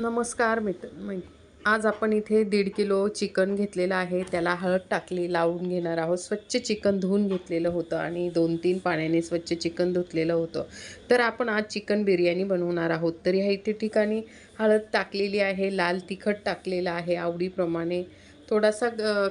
नमस्कार मित्र मै आज आपण इथे दीड किलो चिकन घेतलेलं आहे. त्याला हळद टाकली लावून घेणार आहोत. स्वच्छ चिकन धुवून घेतलेलं होतं आणि दोन तीन पाण्याने स्वच्छ चिकन धुतलेलं होतं. तर आपण आज चिकन बिर्याणी बनवणार आहोत. तर ह्या इथे ठिकाणी हळद टाकलेली आहे लाल तिखट टाकलेलं आहे आवडीप्रमाणे थोडासा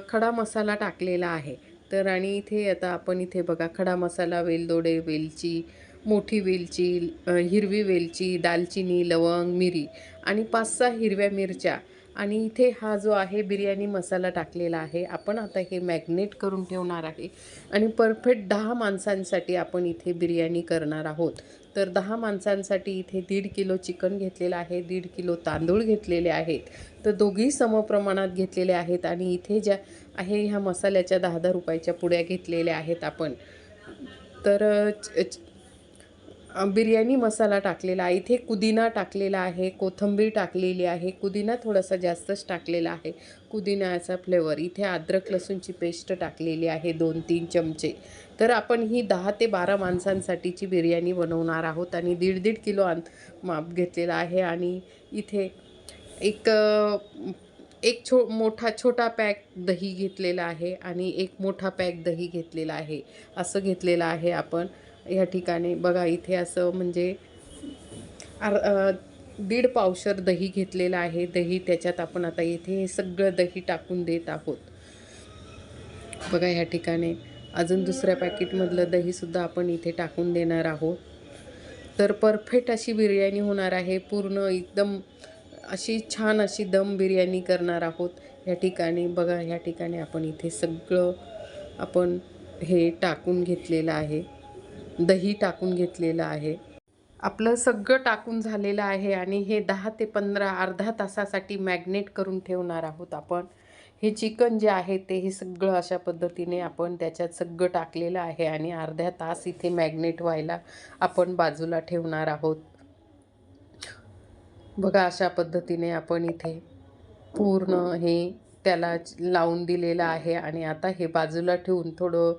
खडा मसाला टाकलेला आहे. तर आणि इथे आता आपण इथे बघा खडा मसाला वेलदोडे वेलची मोठी वेलची हिरवी वेलची दालचिनी लवंग मिरी आणि पाच सहा हिरव्या मिरच्या. आणि इथे हा जो आहे बिर्याणी मसाला टाकलेला आहे आपण आता हे मॅग्नेट करून ठेवणार आहे. आणि परफेक्ट दहा माणसांसाठी आपण इथे बिर्याणी करणार आहोत. तर दहा माणसांसाठी इथे दीड किलो चिकन घेतलेलं आहे दीड किलो तांदूळ घेतलेले आहेत. तर दोघी समप्रमाणात घेतलेले आहेत आणि इथे ज्या आहे ह्या मसाल्याच्या दहा दहा रुपयाच्या पुड्या घेतलेल्या आहेत आपण. तर च- बिर्याणी मसाला टाकलेला आहे. इथे पुदिना टाकलेला आहे कोथिंबीर टाकलेली आहे पुदिना थोडासा जास्तच टाकलेला आहे. पुदिन्याचा फ्लेवर इथे अद्रक लसूणची पेस्ट टाकलेली आहे दोन तीन चमचे. तर आपण ही दहा ते बारा माणसांसाठीची बिर्याणी बनवणार आहोत आणि दीड दीड किलो आण माप घेतलेला आहे आणि इथे एक एक छो मोठा छोटा पॅक दही घेतलेला आहे आणि एक मोठा पॅक दही घेतलेला आहे. असं घेतलेलं आहे आपण. या ठिकाणी. बघा इथे असं म्हणजे आर दीड पावशर दही घेतलेलं आहे. दही त्याच्यात आपण आता इथे हे सगळं दही टाकून देत आहोत. बघा ह्या ठिकाणी अजून दुसऱ्या पॅकेटमधलं दहीसुद्धा आपण इथे टाकून देणार आहोत. तर परफेक्ट अशी बिर्याणी होणार आहे. पूर्ण एकदम अशी छान अशी दम बिर्याणी करणार आहोत. ह्या ठिकाणी बघा ह्या ठिकाणी आपण इथे सगळं आपण हे टाकून घेतलेलं आहे. दही टाकून घेतलेलं आहे. आपलं सगळं टाकून झालेलं आहे आणि हे दहा ते पंधरा अर्धा तासासाठी मॅग्नेट करून ठेवणार आहोत आपण. हे चिकन जे आहे ते हे सगळं अशा पद्धतीने आपण त्याच्यात सगळं टाकलेलं आहे आणि अर्ध्या तास इथे मॅग्नेट व्हायला आपण बाजूला ठेवणार आहोत. बघा अशा पद्धतीने आपण इथे पूर्ण हे त्याला लावून दिलेलं आहे आणि आता हे बाजूला ठेवून थोडं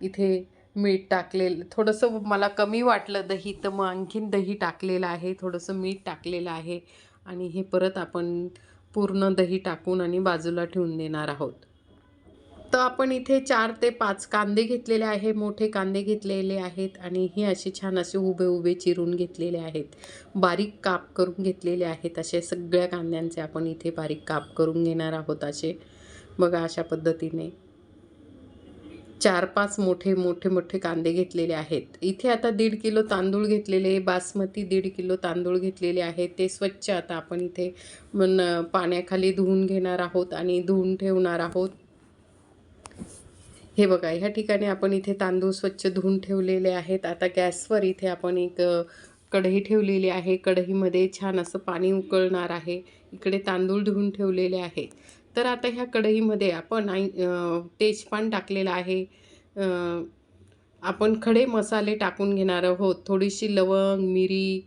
इथे मीठ टाकलेलं थोडंसं मला कमी वाटलं दही तर मग आणखीन दही टाकलेलं आहे थोडंसं मीठ टाकलेलं आहे आणि हे परत आपण पूर्ण दही टाकून आणि बाजूला ठेवून देणार आहोत. तर आपण इथे चार ते पाच कांदे घेतलेले आहे मोठे कांदे घेतलेले आहेत आणि हे असे छान असे उभे उभे चिरून घेतलेले आहेत. बारीक काप करून घेतलेले आहेत असे सगळ्या कांद्यांचे आपण इथे बारीक काप करून घेणार आहोत असे. बघा अशा पद्धतीने. चार पाच मोठे मोठे मोठे कांदे घेतलेले आहेत. इथे आता दीड किलो तांदूळ घेतलेले बासमती दीड किलो तांदूळ घेतलेले आहेत. ते स्वच्छ आता आपण इथे मन पाण्याखाली धुवून घेणार आहोत आणि धुवून ठेवणार आहोत. हे बघा ह्या ठिकाणी आपण इथे तांदूळ स्वच्छ धुवून ठेवलेले आहेत. आता गॅसवर इथे आपण एक कढई ठेवलेली आहे. कढईमध्ये छान असं पाणी उकळणार आहे. इकडे तांदूळ धुवून ठेवलेले आहे तर आता ह्या कढईमध्ये आपण आई तेजपान टाकलेलं आहे. आपण खडे मसाले टाकून घेणार आहोत. थोडीशी लवंग मिरी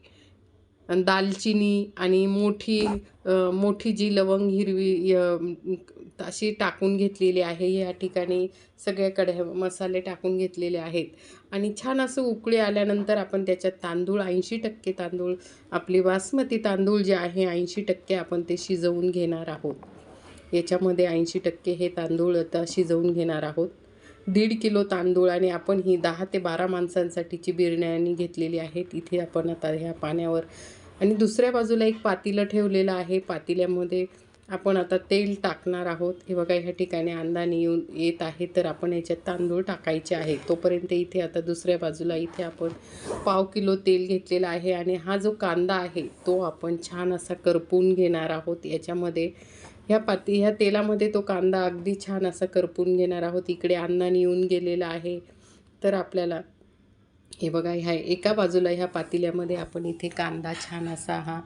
दालचिनी आणि मोठी मोठी जी लवंग हिरवी अशी टाकून घेतलेली आहे. या ठिकाणी सगळ्या कढ्या मसाले टाकून घेतलेले आहेत. आणि छान असं उकळी आल्यानंतर आपण त्याच्यात तांदूळ ऐंशी टक्के तांदूळ आपली बासमती तांदूळ जे आहे ऐंशी टक्के आपण ते शिजवून घेणार आहोत. याच्यामध्ये ऐंशी टक्के हे तांदूळ आता शिजवून घेणार आहोत. दीड किलो तांदूळ आणि आपण ही दहा ते बारा माणसांसाठीची बिर्याणी घेतलेली आहे. तिथे आपण आता ह्या पाण्यावर आणि दुसऱ्या बाजूला एक पातीलं ठेवलेलं आहे. पातेल्यामध्ये आपण आता तेल टाकणार आहोत. हे बघा ह्या ठिकाणी अंदाने येऊन येत आहे. तर आपण याच्यात तांदूळ टाकायचे आहे. तोपर्यंत इथे आता दुसऱ्या बाजूला इथे आपण पाव किलो तेल घेतलेलं आहे. आणि हा जो कांदा आहे तो आपण छान असा करपून घेणार आहोत. याच्यामध्ये ह्या पाती ह्या तेलामध्ये तो कांदा अगदी छान असा करपून घेणार आहोत. इकडे अन्नाने येऊन गेलेला आहे. तर आपल्याला हे बघा ह्या एका बाजूला ह्या पातेल्यामध्ये आपण इथे कांदा छान असा हा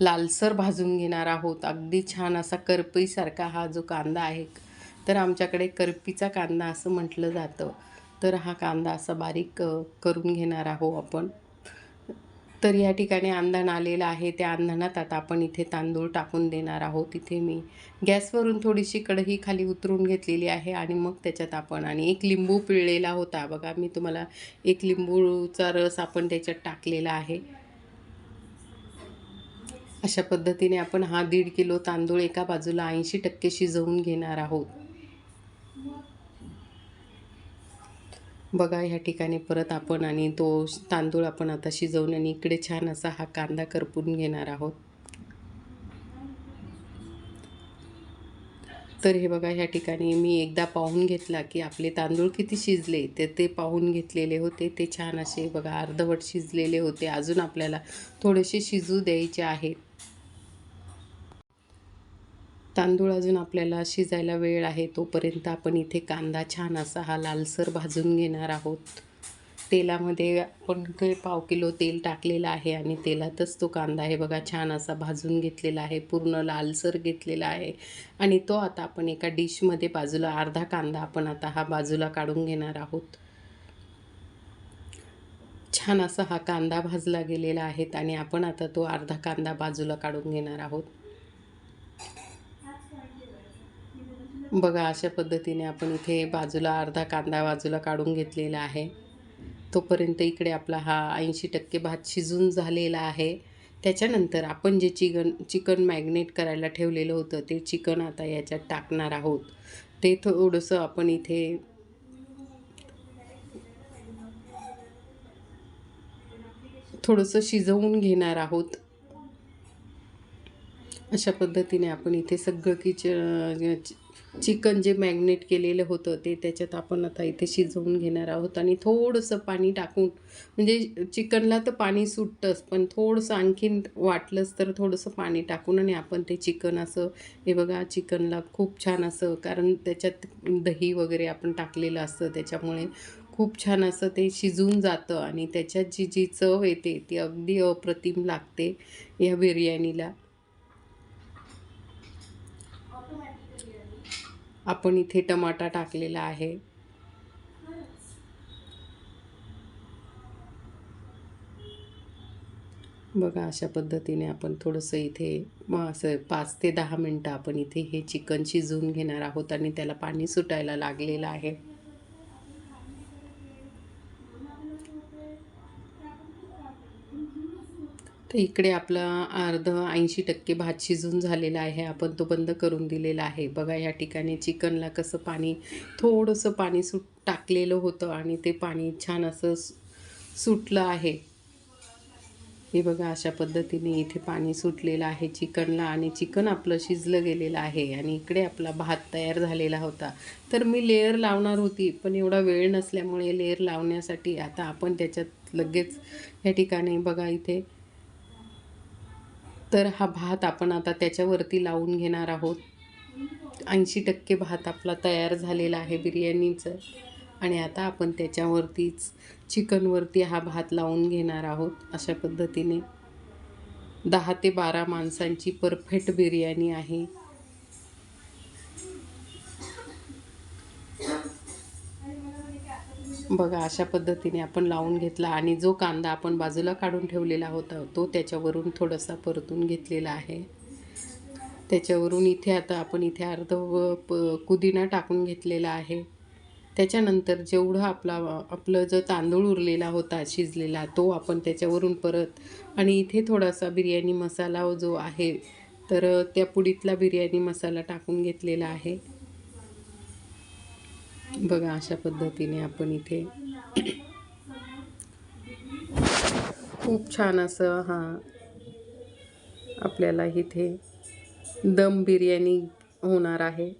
लालसर भाजून घेणार आहोत. अगदी छान असा करपीसारखा हा जो कांदा आहे. तर आमच्याकडे करपीचा कांदा असं म्हटलं जातं. तर हा कांदा असा बारीक करून घेणार आहो आपण. तर या ठिकाणी अंधण आलेलं आहे. त्या अंधणात आता आपण इथे तांदूळ टाकून देणार आहोत. इथे मी गॅसवरून थोडीशी कढई खाली उतरून घेतलेली आहे आणि मग त्याच्यात आपण आणि एक लिंबू पिळलेला होता. बघा मी तुम्हाला एक लिंबूचा रस आपण त्याच्यात टाकलेला आहे. अशा पद्धतीने आपण हा दीड किलो तांदूळ एका बाजूला ऐंशी टक्के शिजवून घेणार आहोत. बघा ह्या ठिकाणी परत आपण आणि तो तांदूळ आपण आता शिजवून आणि इकडे छान असा हा कांदा करपून घेणार आहोत. तर हे बघा ह्या ठिकाणी मी एकदा पाहून घेतला की आपले तांदूळ किती शिजले ते ते पाहून घेतलेले होते. ते छान असे बघा अर्धवट शिजलेले होते. अजून आपल्याला थोडेसे शिजू द्यायचे आहेत. तांदूळ अजून आपल्याला शिजायला वेळ आहे तोपर्यंत आपण इथे कांदा छान असा हा लालसर भाजून घेणार आहोत. तेलामध्ये आपण काही पाव किलो तेल टाकलेलं आहे आणि तेलातच तो कांदा हे बघा छान असा भाजून घेतलेला आहे पूर्ण लालसर घेतलेला आहे. आणि तो आता आपण एका डिशमध्ये बाजूला अर्धा कांदा आपण आता हा बाजूला काढून घेणार आहोत. छान असा हा कांदा भाजला गेलेला आहे आणि आपण आता तो अर्धा कांदा बाजूला काढून घेणार आहोत. बघा अशा पद्धतीने आपण इथे बाजूला अर्धा कांदा बाजूला काढून घेतलेला आहे. तोपर्यंत इकडे आपला हा ऐंशी टक्के भात शिजून झालेला आहे. त्याच्यानंतर आपण जे चिकन चिकन मॅग्नेट करायला ठेवलेलं होतं ते चिकन आता याच्यात टाकणार आहोत. ते थोडंसं आपण इथे थोडंसं शिजवून घेणार आहोत. अशा पद्धतीने आपण इथे सगळं किच चिकन जे मॅग्नेट केलेलं होतं ते त्याच्यात आपण आता इथे शिजवून घेणार आहोत आणि थोडंसं पाणी टाकून म्हणजे चिकनला तर पाणी सुटतंच पण थोडंसं आणखीन वाटलंच तर थोडंसं पाणी टाकून आणि आपण ते चिकन असं हे बघा चिकनला खूप छान असं कारण त्याच्यात दही वगैरे आपण टाकलेलं असतं त्याच्यामुळे खूप छान असं ते शिजून जातं आणि त्याच्यात जी जी चव येते ती अगदी अप्रतिम लागते या बिर्याणीला. आपण इथे टमाटा टाकलेला आहे. बघा अशा पद्धतीने आपण थोडंसं इथे मग असं पाच ते दहा मिनटं आपण इथे हे चिकन शिजवून घेणार आहोत आणि त्याला पाणी सुटायला लागलेलं आहे. तर इकडे आपला अर्ध ऐंशी टक्के भात शिजून झालेला आहे. आपण तो बंद करून दिलेला आहे. बघा या ठिकाणी चिकनला कसं पाणी थोडंसं पाणी सुट टाकलेलं होतं आणि ते पाणी छान असं सुटलं आहे. हे बघा अशा पद्धतीने इथे पाणी सुटलेलं आहे चिकनला आणि चिकन आपलं शिजलं गेलेलं आहे आणि इकडे आपला भात तयार झालेला होता. तर मी लेअर लावणार होती पण एवढा वेळ नसल्यामुळे लेअर लावण्यासाठी आता आपण त्याच्यात लगेच या ठिकाणी बघा इथे तर हा भात आपण आता त्याच्यावरती लावून घेणार आहोत. ऐंशी टक्के भात आपला तयार झालेला आहे बिर्याणीचं. आणि आता आपण त्याच्यावरतीच चिकनवरती हा भात लावून घेणार आहोत अशा पद्धतीने. दहा ते बारा माणसांची परफेक्ट बिर्याणी आहे. बघा अशा पद्धतीने आपण लावून घेतला आणि जो कांदा आपण बाजूला काढून ठेवलेला होता तो त्याच्यावरून थोडासा परतून घेतलेला आहे. त्याच्यावरून इथे आता आपण इथे अर्ध व प पुदिना टाकून घेतलेला आहे. त्याच्यानंतर जेवढं आपला आपलं जो तांदूळ उरलेला होता शिजलेला तो आपण त्याच्यावरून परत आणि इथे थोडासा बिर्याणी मसाला जो आहे तर त्या पुडीतला बिर्याणी मसाला टाकून घेतलेला आहे. बघा अशा पद्धतीने आपण इथे खूप छान असं हां आपल्याला इथे दम बिर्याणी होणार आहे.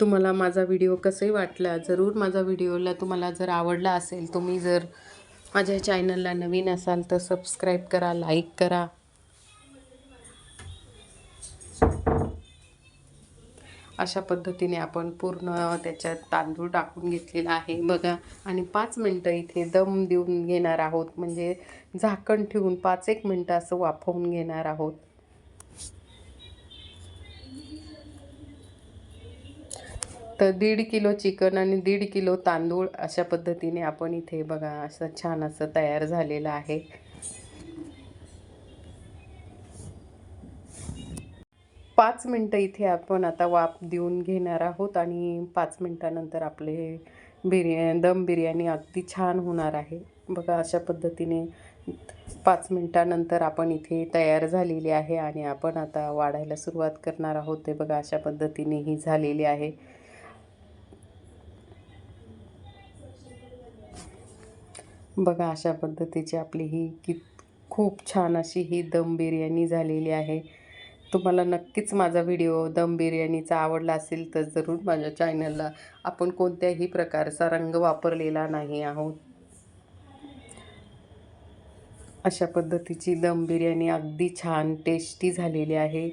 तुम्हाला माझा व्हिडिओ कसंही वाटला जरूर माझा व्हिडिओला तुम्हाला जर आवडला असेल तुम्ही जर माझ्या चॅनलला नवीन असाल तर सबस्क्राईब करा लाईक करा. अशा पद्धतीने आपण पूर्ण त्याच्यात तांदूळ टाकून घेतलेला आहे. बघा आणि पाच मिनटं इथे दम देऊन घेणार आहोत. म्हणजे झाकण ठेवून पाच एक मिनटं असं वाफवून घेणार आहोत. तर दीड किलो चिकन आणि दीड किलो तांदूळ अशा पद्धतीने आपण इथे बघा असं छान असं तयार झालेलं आहे. पाच मिनटं इथे आपण आता वाफ देऊन घेणार आहोत आणि पाच मिनटानंतर आपले बिर्या दम बिर्याणी अगदी छान होणार आहे. बघा अशा पद्धतीने पाच मिनटानंतर आपण इथे तयार झालेली आहे आणि आपण आता वाढायला सुरुवात करणार आहोत. ते बघा अशा पद्धतीने ही झालेली आहे. बघा अशा पद्धतीची आपली ही की खूप छान अशी ही दम बिर्याणी झालेली आहे. तुम्हाला नक्कीच माझा व्हिडिओ दम बिर्याणीचा आवडला असेल तर जरूर माझ्या चॅनलला आपण कोणत्याही प्रकारचा रंग वापरलेला नाही आहोत. अशा पद्धतीची दम बिर्याणी अगदी छान टेस्टी झालेली आहे.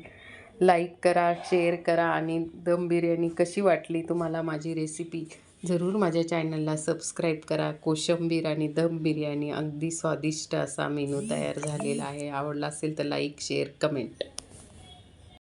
लाईक करा शेअर करा आणि दम बिर्याणी कशी वाटली तुम्हाला माझी रेसिपी जरूर माझ्या चॅनलला सबस्क्राईब करा. कोशिंबीर आणि दम बिर्याणी अगदी स्वादिष्ट असा मेनू तयार झालेला आहे. आवडला असेल तर लाईक शेअर कमेंट